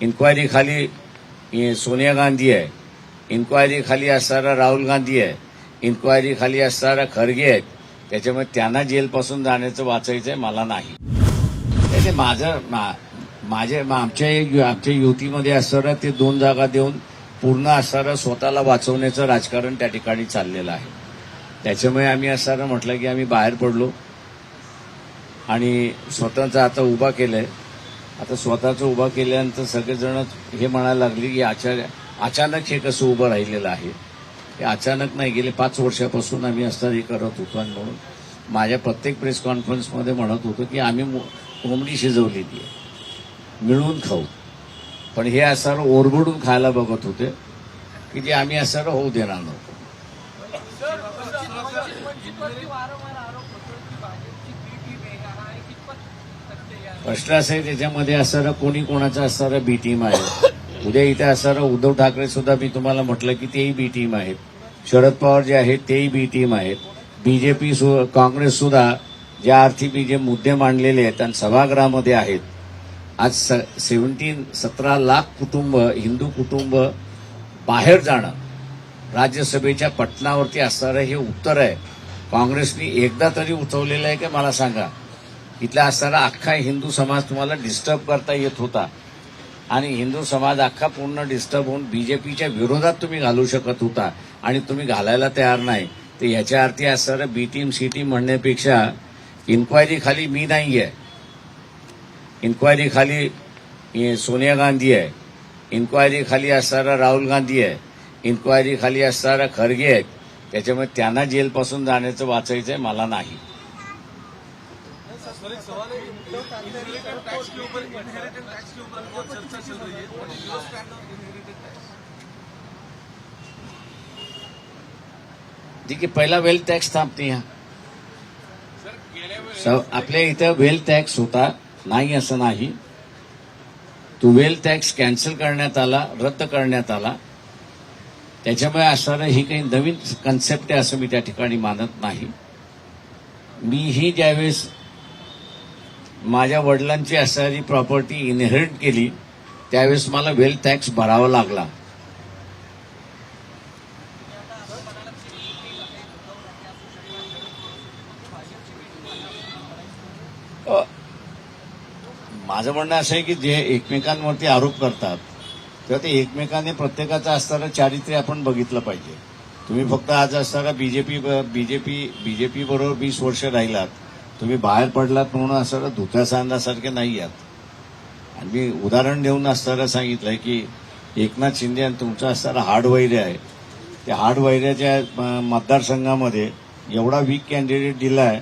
Inquiry खाली सोनिया गांधी आहे inquiry खाली असणारा राहुल गांधी आहे इन्क्वायरी खाली असणारा खरगे आहेत त्याच्यामुळे त्यांना जेलपासून जाण्याचं वाचायचं आहे मला नाही. त्याचे माझं मा- माझे मा- आमच्या आमच्या युतीमध्ये असणारं ते दोन जागा देऊन पूर्ण असणारं स्वतःला वाचवण्याचं राजकारण त्या ठिकाणी चाललेलं आहे. त्याच्यामुळे आम्ही असणारं म्हटलं की आम्ही बाहेर पडलो. आणि स्वतःचा आता उभा केलंय. आता स्वतःचं उभा केल्यानंतर सगळेजण हे म्हणायला लागले की आचार्य अचानक हे कसं उभं राहिलेलं आहे हे अचानक नाही गेले पाच वर्षापासून आम्ही असं हे करत होतो आणि म्हणून माझ्या प्रत्येक प्रेस कॉन्फरन्समध्ये म्हणत होतो की आम्ही कोंबडी शिजवलेली आहे मिळून खाऊ पण हे असं ओरबडून खायला बघत होते की जे आम्ही असं होऊ देणार नव्हतो प्रश्न असं आहे त्याच्यामध्ये असणारं कोणी कोणाचं असणारं बी टीम आहे. उद्या इथे असणारं उद्धव ठाकरे सुद्धा मी तुम्हाला म्हटलं की तेही बी टीम आहेत. शरद पवार जे आहेत तेही बी टीम आहेत. बीजेपी काँग्रेस सुद्धा ज्या अर्थी मी जे मुद्दे मांडलेले आहेत आणि सभागृहामध्ये आहेत. आज स सेवन्टीन सतरा लाख कुटुंब हिंदू कुटुंब बाहेर जाणं राज्यसभेच्या पटनावरती असणारं हे उत्तर आहे. काँग्रेसनी एकदा तरी उठवलेलं आहे का? मला सांगा. इथला असणारा अख्खा हिंदू समाज तुम्हाला डिस्टर्ब करता येत होता. आणि हिंदू समाज अख्खा पूर्ण डिस्टर्ब होऊन बीजेपीच्या विरोधात तुम्ही घालू शकत होता. आणि तुम्ही घालायला तयार नाही. तर याच्या अर्थी असणारं बी टीम सी टीम म्हणण्यापेक्षा इन्क्वायरी खाली मी नाही आहे इन्क्वायरी खाली सोनिया गांधी आहे. इन्क्वायरी खाली असणारा राहुल गांधी आहे. इन्क्वायरी खाली असणारा खरगे आहेत. त्याच्यामुळे त्यांना जेलपासून जाण्याचं वाचायचं आहे मला नाही. सर एक सवाल है टैक्स के ऊपर इनहेरिटेड टैक्स के ऊपर बहुत चर्चा चल रही है. What is your stand on inherited tax पहिला वेल्थ टॅक्स थांबते स- आपल्या इथं वेल्थ टॅक्स होता नाही असं नाही. तो वेल्थ टॅक्स कॅन्सल करण्यात आला रद्द करण्यात आला. त्याच्यामुळे असणारं ही काही नवीन कन्सेप्ट आहे असं मी त्या ठिकाणी मानत नाही. मीही ज्यावेळेस माझ्या वडिलांची असणारी प्रॉपर्टी इनहेरिट केली त्यावेळेस मला वेल्थ टॅक्स भरावा लागला. माझं म्हणणं असं आहे की जे एकमेकांवरती आरोप करतात तेव्हा ते एकमेकांनी प्रत्येकाचं असणारं चारित्र्य आपण बघितलं पाहिजे. तुम्ही फक्त आज असताना बीजेपी बीजेपी बीजेपी बरोबर वीस वर्ष राहिलात तुम्ही बाहेर पडलात म्हणून असं धुत्या सांगण्यासारखे नाही आहात? आणि मी उदाहरण देऊन असताना सांगितलंय की एकनाथ शिंदे आणि तुमचा असणारा हार्डवैर्य आहे. त्या हार्डवैर्याच्या मतदारसंघामध्ये एवढा वीक कॅन्डिडेट दिलाय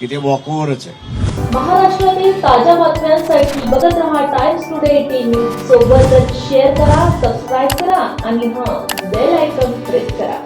की ते वॉकओव्हरच आहे. महाराष्ट्रातील ताज्या बातम्यांसाठी बघत रहा टाइम्स टुडे टीव्ही सोबतच शेअर करा सबस्क्राईब करा आणि हां बेल आयकॉन प्रेस करा.